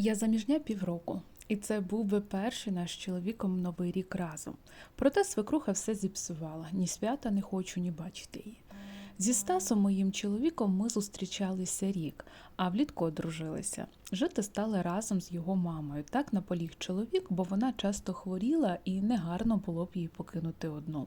Я заміжня півроку, і це був би перший наш чоловіком новий рік разом. Проте свекруха все зіпсувала, ні свята не хочу, ні бачити її. Зі Стасом, моїм чоловіком, ми зустрічалися рік, а влітку одружилися. Жити стали разом з його мамою. Так наполіг чоловік, бо вона часто хворіла і негарно було б її покинути одну.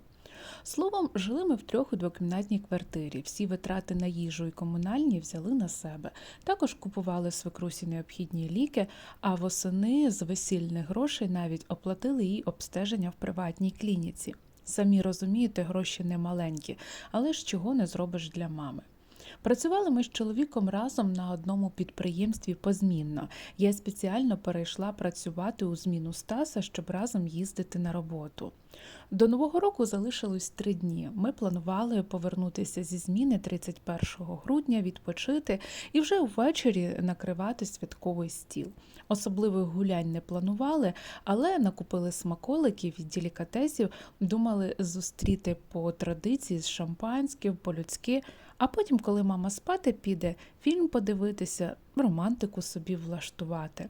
Словом, жили ми втрьох у двокімнатній квартирі. Всі витрати на їжу і комунальні взяли на себе. Також купували свекрусі необхідні ліки, а восени з весільних грошей навіть оплатили їй обстеження в приватній клініці. Самі розумієте, гроші не маленькі, але ж чого не зробиш для мами. Працювали ми з чоловіком разом на одному підприємстві позмінно. Я спеціально перейшла працювати у зміну Стаса, щоб разом їздити на роботу. До Нового року залишилось три дні. Ми планували повернутися зі зміни 31 грудня, відпочити і вже ввечері накривати святковий стіл. Особливих гулянь не планували, але накупили смаколиків і делікатесів, думали зустріти по традиції з шампанським, по-людськи. А потім, коли мама спати піде, фільм подивитися, романтику собі влаштувати.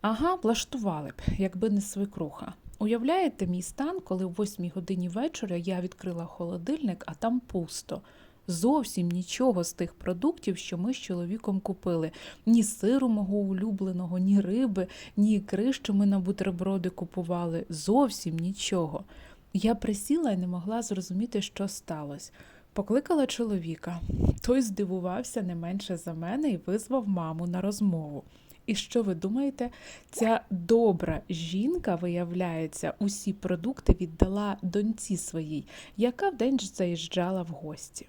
Ага, влаштували б, якби не свекруха. Уявляєте мій стан, коли в 8 годині вечора я відкрила холодильник, а там пусто. Зовсім нічого з тих продуктів, що ми з чоловіком купили. Ні сиру мого улюбленого, ні риби, ні ікри, що ми на бутерброди купували. Зовсім нічого. Я присіла і не могла зрозуміти, що сталося. Покликала чоловіка. Той здивувався не менше за мене і визвав маму на розмову. І що ви думаєте? Ця добра жінка, виявляється, усі продукти віддала доньці своїй, яка вдень заїжджала в гості.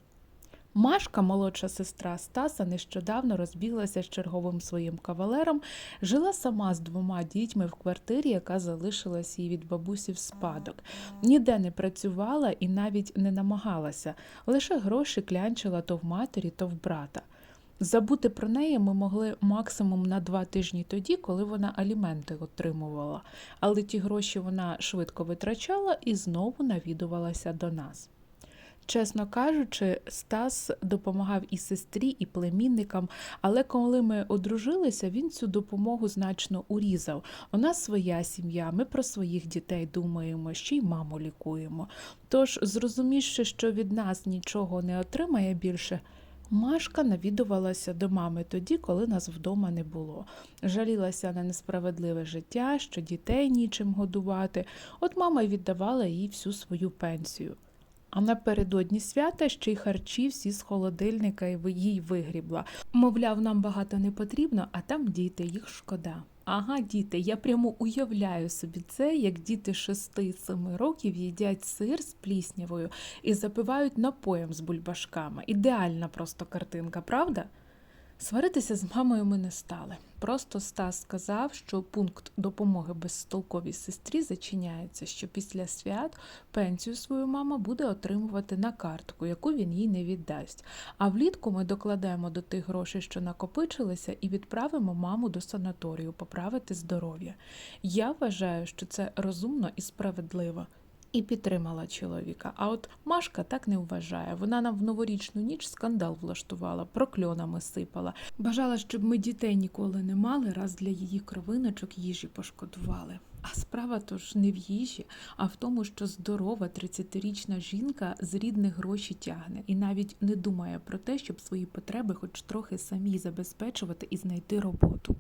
Машка, молодша сестра Стаса, нещодавно розбіглася з черговим своїм кавалером, жила сама з двома дітьми в квартирі, яка залишилась їй від бабусі в спадок. Ніде не працювала і навіть не намагалася, лише гроші клянчила то в матері, то в брата. Забути про неї ми могли максимум на два тижні тоді, коли вона аліменти отримувала, але ті гроші вона швидко витрачала і знову навідувалася до нас. Чесно кажучи, Стас допомагав і сестрі, і племінникам, але коли ми одружилися, він цю допомогу значно урізав. У нас своя сім'я, ми про своїх дітей думаємо, ще й маму лікуємо. Тож, зрозумівши, що від нас нічого не отримає більше, Машка навідувалася до мами тоді, коли нас вдома не було. Жалілася на несправедливе життя, що дітей нічим годувати. От мама й віддавала їй всю свою пенсію. А напередодні свята ще й харчі всі з холодильника їй вигрібла. Мовляв, нам багато не потрібно, а там діти, їх шкода. Ага, діти, я прямо уявляю собі це, як діти 6-7 років їдять сир з пліснявою і запивають напоєм з бульбашками. Ідеальна просто картинка, правда? Сваритися з мамою ми не стали. Просто Стас сказав, що пункт допомоги безстолковій сестрі зачиняється, що після свят пенсію свою мама буде отримувати на картку, яку він їй не віддасть. А влітку ми докладемо до тих грошей, що накопичилися, і відправимо маму до санаторію поправити здоров'я. Я вважаю, що це розумно і справедливо. І підтримала чоловіка. А от Машка так не вважає. Вона нам в новорічну ніч скандал влаштувала, прокльонами сипала. Бажала, щоб ми дітей ніколи не мали, раз для її кровиночок їжі пошкодували. А справа то ж не в їжі, а в тому, що здорова 30-річна жінка з рідних гроші тягне і навіть не думає про те, щоб свої потреби хоч трохи самі забезпечувати і знайти роботу.